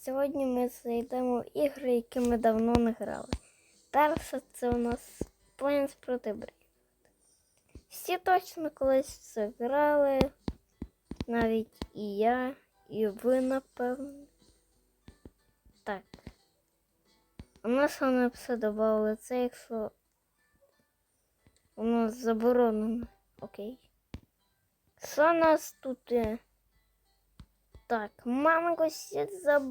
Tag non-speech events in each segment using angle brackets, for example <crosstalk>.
сьогодні ми зайдемо в ігри, які ми давно не грали. Перше це у нас Plants проти Brave. Всі точно колись це грали. Навіть і я, і ви, напевно. Так. У нас вони все додали це, якщо у нас заборонено. Окей. Що у нас тут є? Так, манго сіт за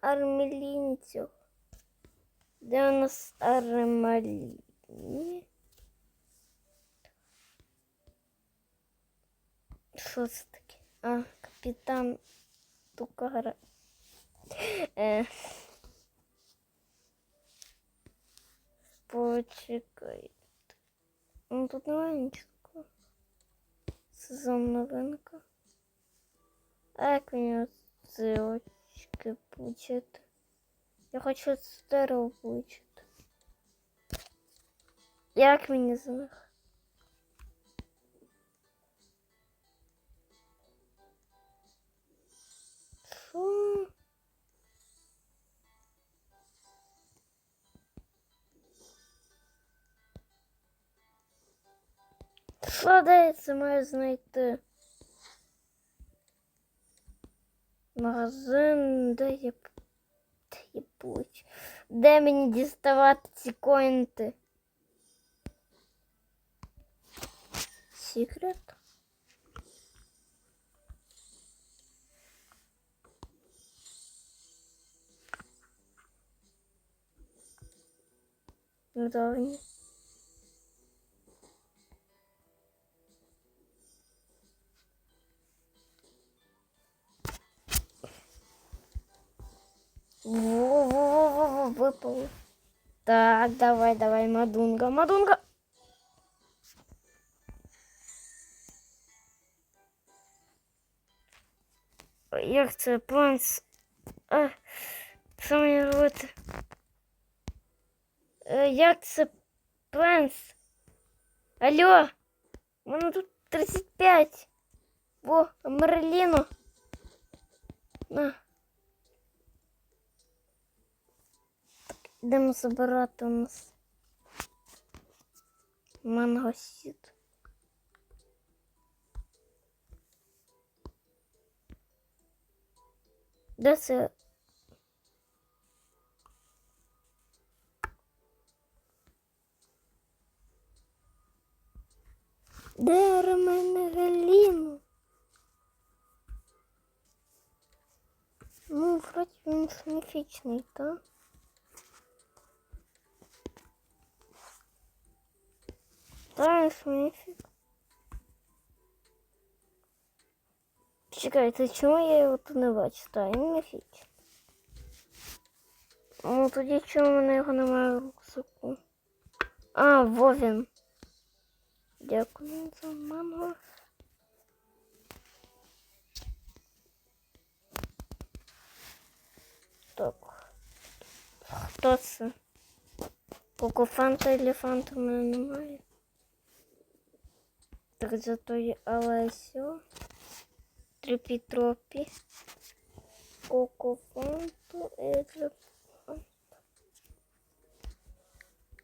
армелінцю. Де у нас армаліні? Що це таке? А, капітан Тукара. Е. Почекай. Ну тут немає нічого. такого. Сезон новинка. А як мені ці Очки получити? Я хочу з дерева получити. Як мені з них? Фу. Що знайти? Магазин, де я п- де я получу? Де мені діставати ці коінти? Секрет? Давай. Во-во-во-во, выпал. Так, давай, давай, Мадунга, Мадунга. Як планс? А, робити? Е, Як планс? Алло, у мене тут 35. Во, Мерліно. На. Йдемо забирати у нас мангосід. Де це? Де Романе Галіну? Ну, вроді він міфічний, так? Знаєш, міфік. Чекайте, чому я його тут не бачу? Та, він міфічний. Ну, тоді чому в мене його немає в рюкзаку? А, во він. Дякую за манго. Так. Хто це? Кокофанта елефанта в мене немає. Так зато є Алесіо. Трипітропі. Кокофанту елефанта.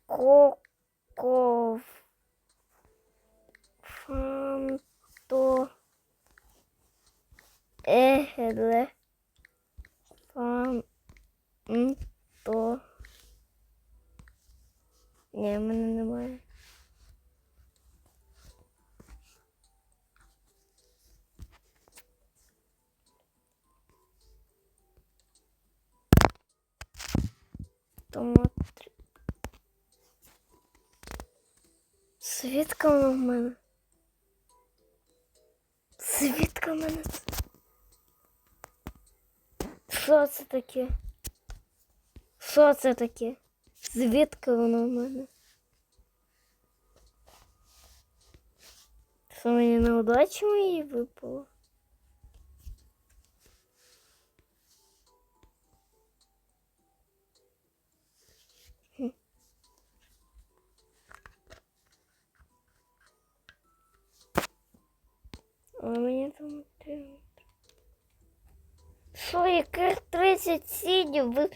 Кокофанто елефанто. Ні, в мене немає. Томат. Свідка в мене. Свідка в мене. Що це таке? Що це таке? Звідки воно в мене? Що мені на удачі моїй випало? Яких 30 сідів. Ви...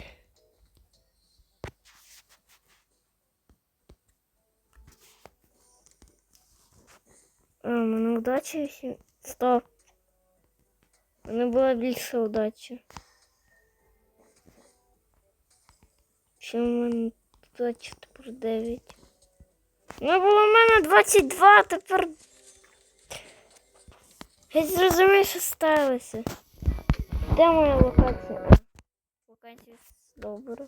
А, мене удача ще. Стоп. Мене була більше удачі. Ще у мене удача тепер 9. Ну було в мене 22, тепер. Я зрозумів, що сталося. Де моя локація? Локація добре.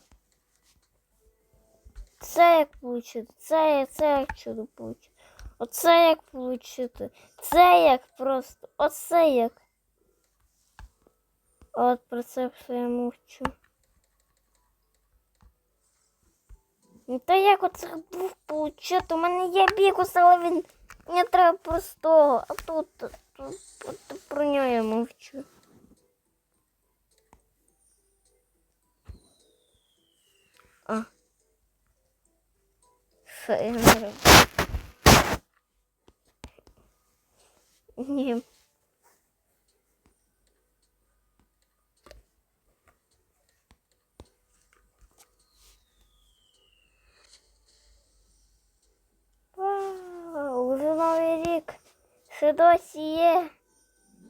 Це як получити? Це, це як чудо получити? Оце як получити? Це як просто. Оце як. От про це все я мовчу. Ну та як оце був получити? У мене є бікус, але він не треба простого. А тут, тут, тут про нього я мовчу. Що не роблю? Ні. Вау, вже новий рік. Ще досі є.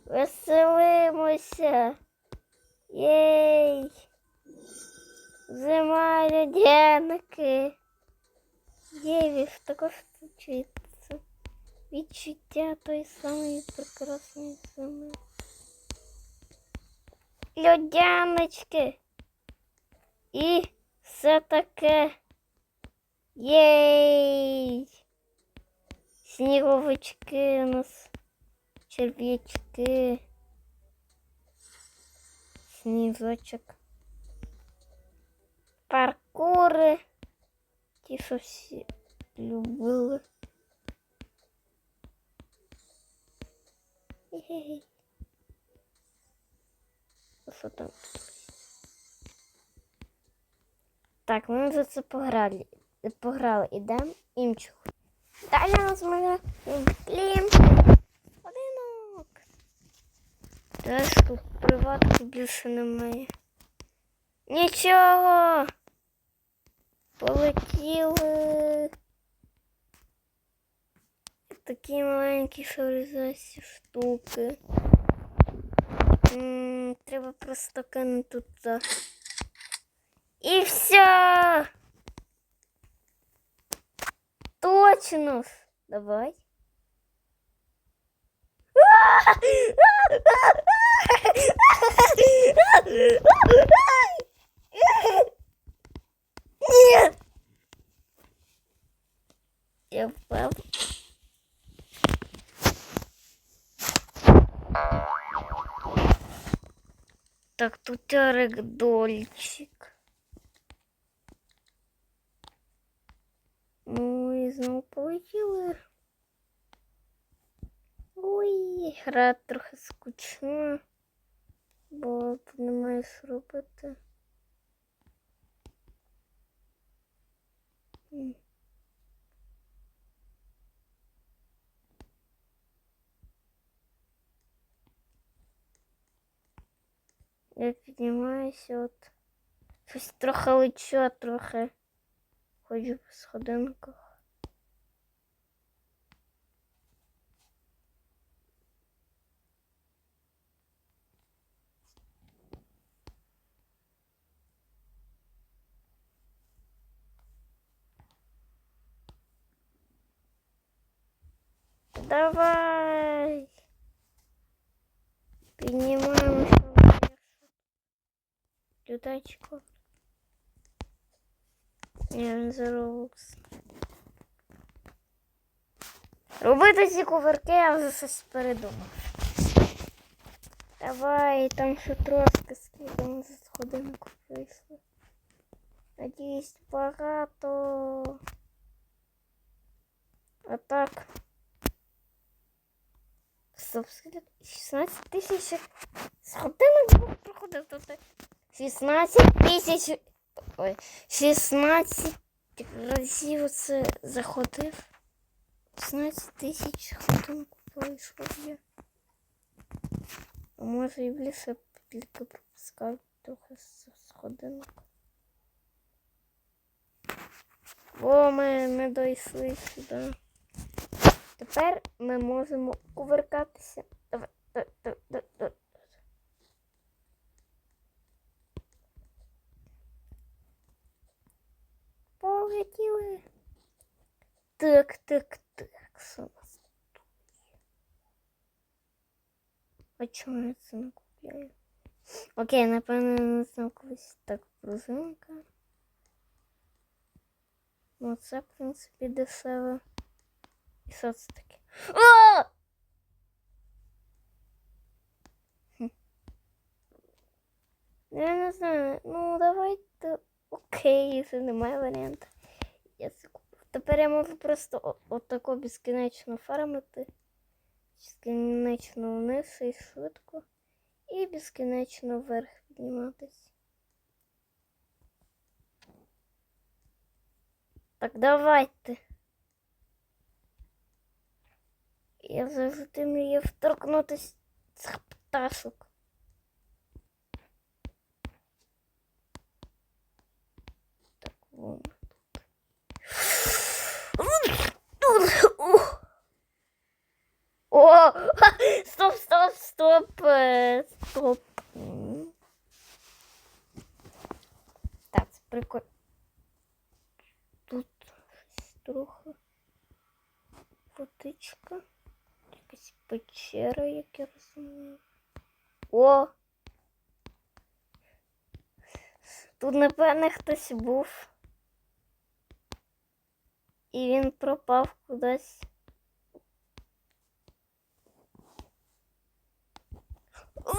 Веселимося. Єй. Зима людяники. Єві ж також случиться. Відчуття той самої прекрасної зими. Льодяночки. І все таке. Єй! Сніговички у нас, черв'ячки, сніжочок, паркури, Ті, що всі любили. Що там? Так, ми вже це пограли. Пограли, ідемо імчу. Далі у нас мене клім. Одинок. Теж тут приватки більше немає. Нічого. Полетіли. Такі маленькі шоризасті штуки. М, Треба просто кинути туди. І все. Точно. Давай. <laughs> Нет. Я впав. Так, тут рекдольчик. Ну і знову полетіли. Ой, гра трохи скучна, бо тут немає що робити. Я піднімаюся от. Щось трохи лечу, а трохи ходжу по сходинках. Давай. Піднімаємося вверх. Лютачко. Я за Roblox. Робити ці кувырки, я вже щось передумав. Давай, там ще трошки скільки за сходинку прийшли. Надіюсь, багато. А так. Стоп, 16 тисяч сходинок проходив тут. 16 тисяч. Ой, 16 разів це заходив. 16 тисяч сходинок пройшов я. А може і більше тільки пропускав. трохи сходинок. О, ми не дійшли сюди. Тепер ми можемо кувиркатися. Давай, давай, давай, давай, давай. Полетіли. Так, так, так. Що у нас тут є? А чому я це не купляю? Окей, напевно, не знаю так пружинка. Ну, це, в принципі, дешево. І що це таке? Я не знаю. Ну, давайте. Окей, якщо немає варіанту. Я. Тепер я можу просто отако безкінечно фармити. Безкінечно вниз і швидко. І безкінечно вверх підніматись. Так, давайте. Я завжди мріяв вторкнутися цих пташок. Так, вон. Ух. О, стоп, стоп, стоп, е, стоп. Так, прикольно. Тут трохи водичка. Печера, як я розумію. О! Тут, напевне, хтось був. І він пропав кудись. О!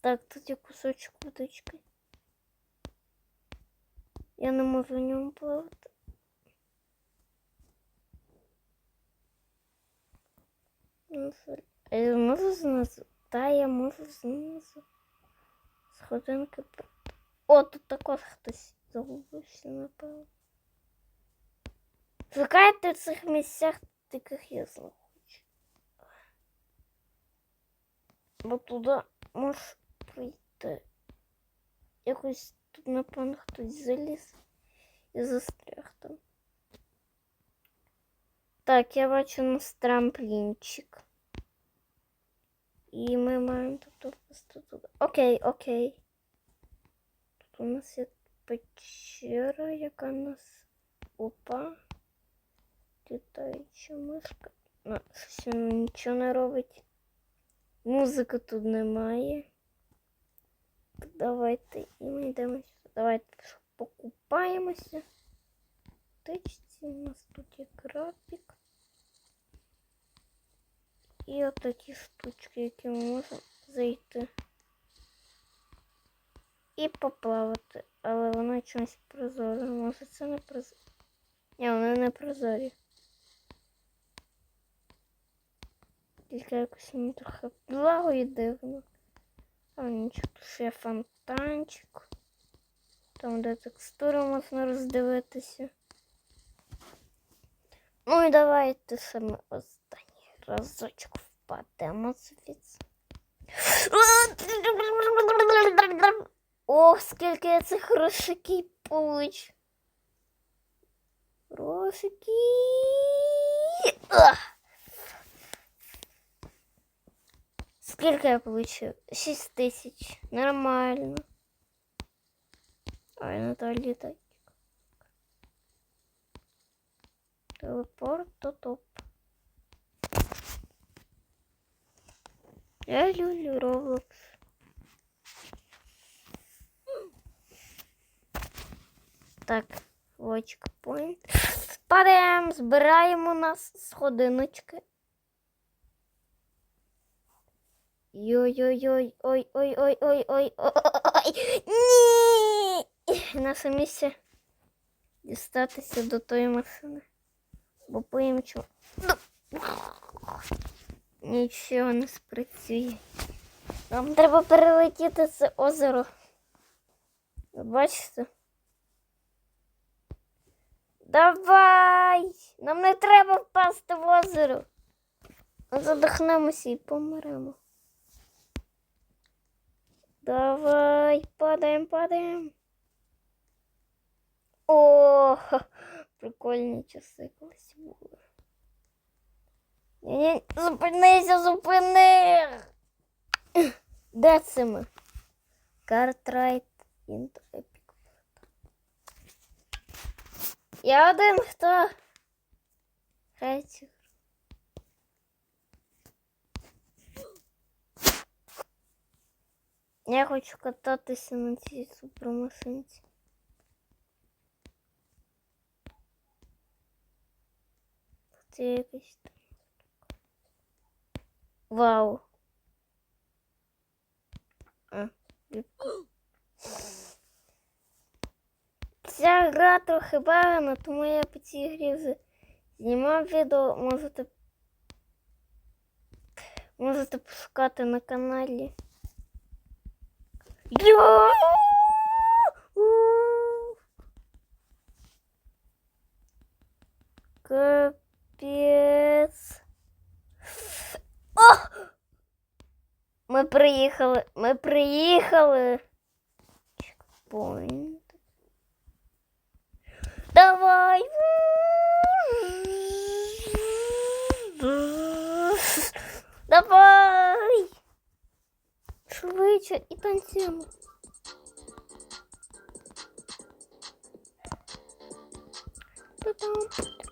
Так, тут є кусочок водички. Я не можу в ньому плавати. можу знизу? Та, я можу знизу. Сходинки. пр- О, тут також хтось загубився, напевно. Шукайте в цих місцях, таких я захочу. Бо туди можеш прийти. Якось тут, напевно, хтось заліз і застряг там. Так, я бачу у нас трамплінчик. І ми маємо тут. Окей, окей. Тут у нас є печера, яка нас. Опа. Літаюча мишка. Ну, воно нічого не робить. Музики тут немає. Давайте і ми йдемо. Давайте покупаємося. Тичці у нас тут є крапік. І отакі штучки, які ми можемо зайти. І поплавати. Але воно чомусь прозоре. Може це не прозоре. Ні, вони не прозорі. Тільки якось мені трохи благо і дивно. А нічого, тут ще фонтанчик. Там, де текстуру можна роздивитися. Ну і давайте саме останній разочок впадемо звідси. Ох, скільки я цих грошиків получу. Грошики. Ах. Скільки я получив? Шість тисяч. Нормально. Ой, ну то літать. Телепорт то топ. Я люблю Roblox. Так, point. Падаємо, збираємо нас сходиночки. Йой-йой-йой, ой-ой-ой-ой-ой-ой-ой. Ні! Наше місце дістатися до тої машини. Бо поїм чого. Нічого не спрацює. Нам треба перелетіти це озеро. Ви бачите? Давай! Нам не треба впасти в озеро. Задохнемося і помремо. Давай, падаємо, падаємо. О, прикольні часи колись були. Ні-ні, зупинися, зупини! Де це ми? Картрайт Інто Епік. Я один, хто грає цю гру. Я хочу кататися на цій супермашинці. Це якась там. Вау. А, <gasps> ліпка. Ця гра трохи багана, тому я по цій грі вже знімав відео, можете, можете пошукати на каналі. Йо! У! Капець. Ми приїхали. Ми приїхали. Чекпоінт. Давай. Давай. Швидше і танцюємо. Та-дам.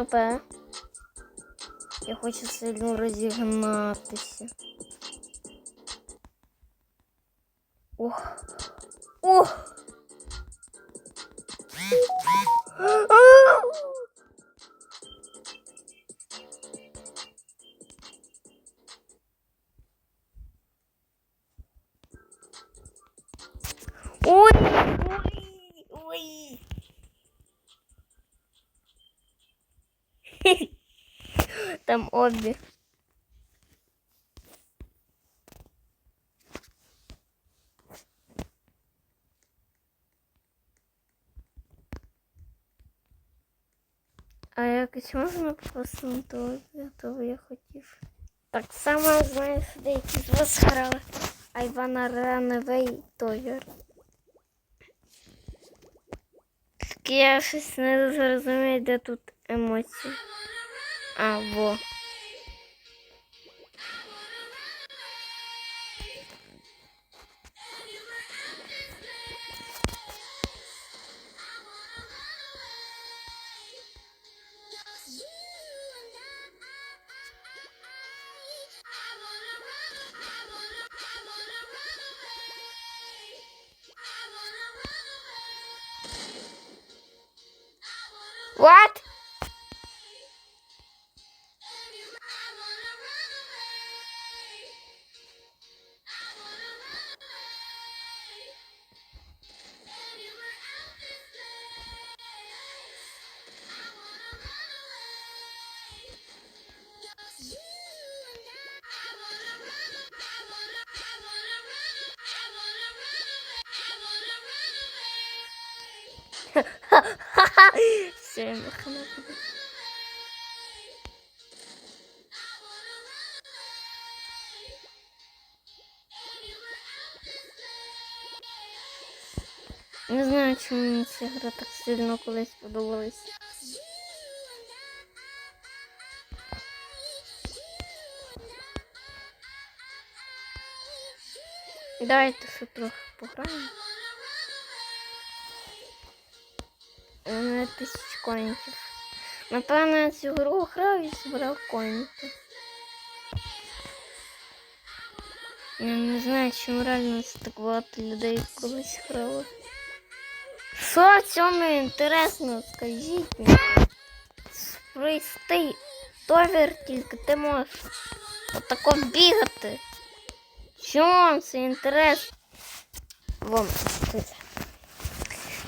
Стопе. Я хочу сильно розігнатися. Обе. А якось можна на того, я хотів. Так само знаю, що деякі з вас грали. А Івана Раневей Тойер. Я щось не зрозумію, де тут емоції. А, во. What? Чому мені ця гра так сильно колись подобалась. Давайте ще трохи пограємо. на тисяч коінтів. Напевно, я цю гру грав і збирав коінти. Я не знаю, чим реально так багато людей колись грало. Що в цьому інтересно, скажіть мені. Спристий товер тільки ти можеш отако бігати. Чому вам це інтересно? Вон, це.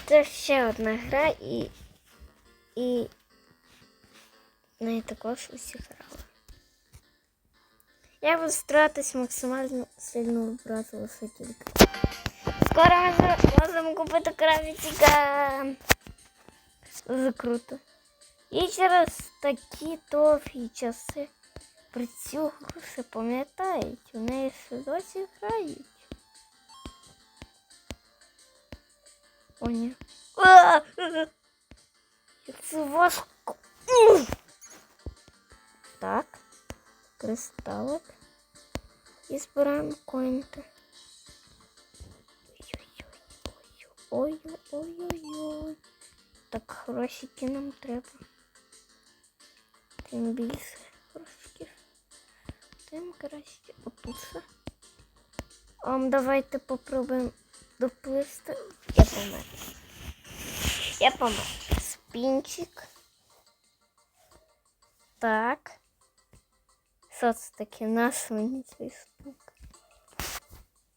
Це ще одна гра і. І. Неї також усі грали. Я буду старатись максимально сильно вибрати лише тільки. Скоро ми можемо купити кравітіка. Дуже круто. І через такі довгі часи про цю гру ще пам'ятають. У неї ще досі грають. О, ні. Це важко. Так. Кристалик. І збираємо коінти. Ой-ой-ой-ой-ой-ой. Так, грошики нам треба. Тим більше грошиків. Тим краще. Отут все. Um, давайте попробуємо доплисти. Я помер. Я помер. Спінчик. Так. Що це таке? Насло мені цей штук.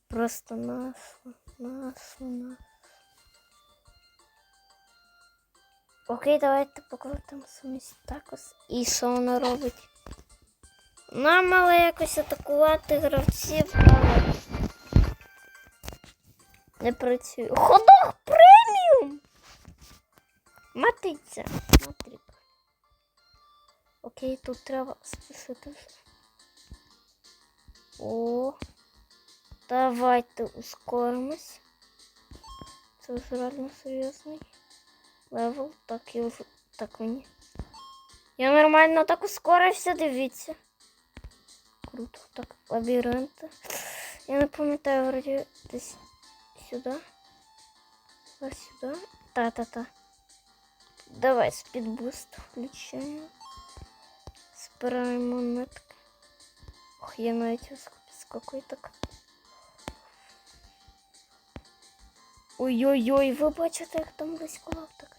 Просто насло, насло, насло. Окей, давайте покрутимо сумість такос. І що воно робить? Нам мало якось атакувати гравців, але не працює. Ходок преміум! Матиця. Матрик. Окей, тут треба все. О, давайте ускоримось. Це вже реально серйозний левел. Так, вже... Так мені. Я нормально так ускорився, дивіться. Круто. Так, лабіринти. Я не пам'ятаю, вроді десь сюди. Ось сюди. Та-та-та. Давай спідбуст включаємо. Збираємо монетки. Ох, я навіть скакую так. Ой-ой-ой, ви бачите, як там близько лавтик.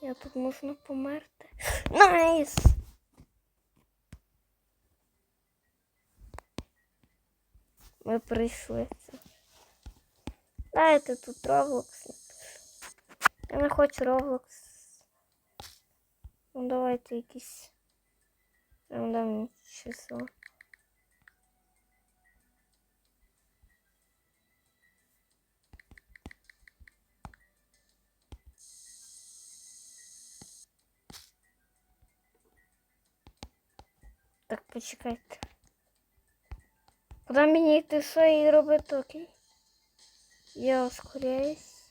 Я тут можна померти. Найс! Ми прийшли це. Дайте тут Roblox. Я не хочу Roblox. Ну давайте якісь рандомні числа. почекайте. Куди мені йти що і робити, окей? Я ускоряюсь.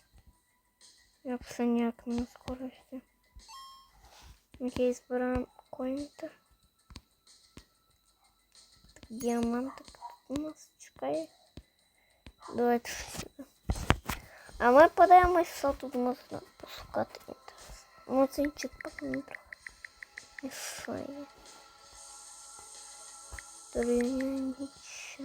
Я все ніяк не ускорюся. Окей, збираємо коінти. Діамантик тут у нас чекає. Давайте сюди. А ми подивимось, що тут можна пошукати інтерес. Моцинчик поки не трохи. І що є? Триніча.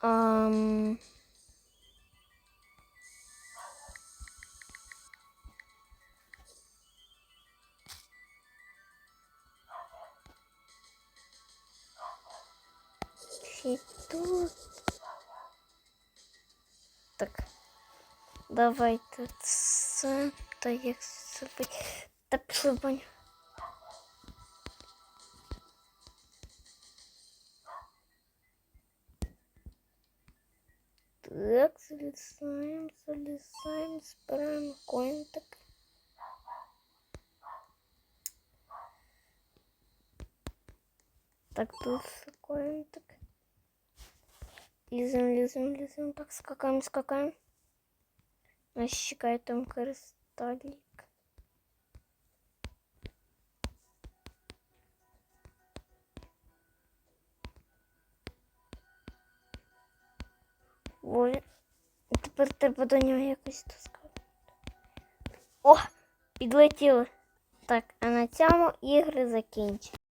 Ам... Давайте це. Та як зробити. Та пішли в баню. Так, залізаємо, залізаємо, збираємо коінтик. Так, тут коінтик. Лізем, лізем, лізем. Так, скакаємо, скакаємо. Нас чекає там кристалік. Ой, тепер треба до нього якось таскати. О, підлетіло. Так, а на цьому ігри закінчені.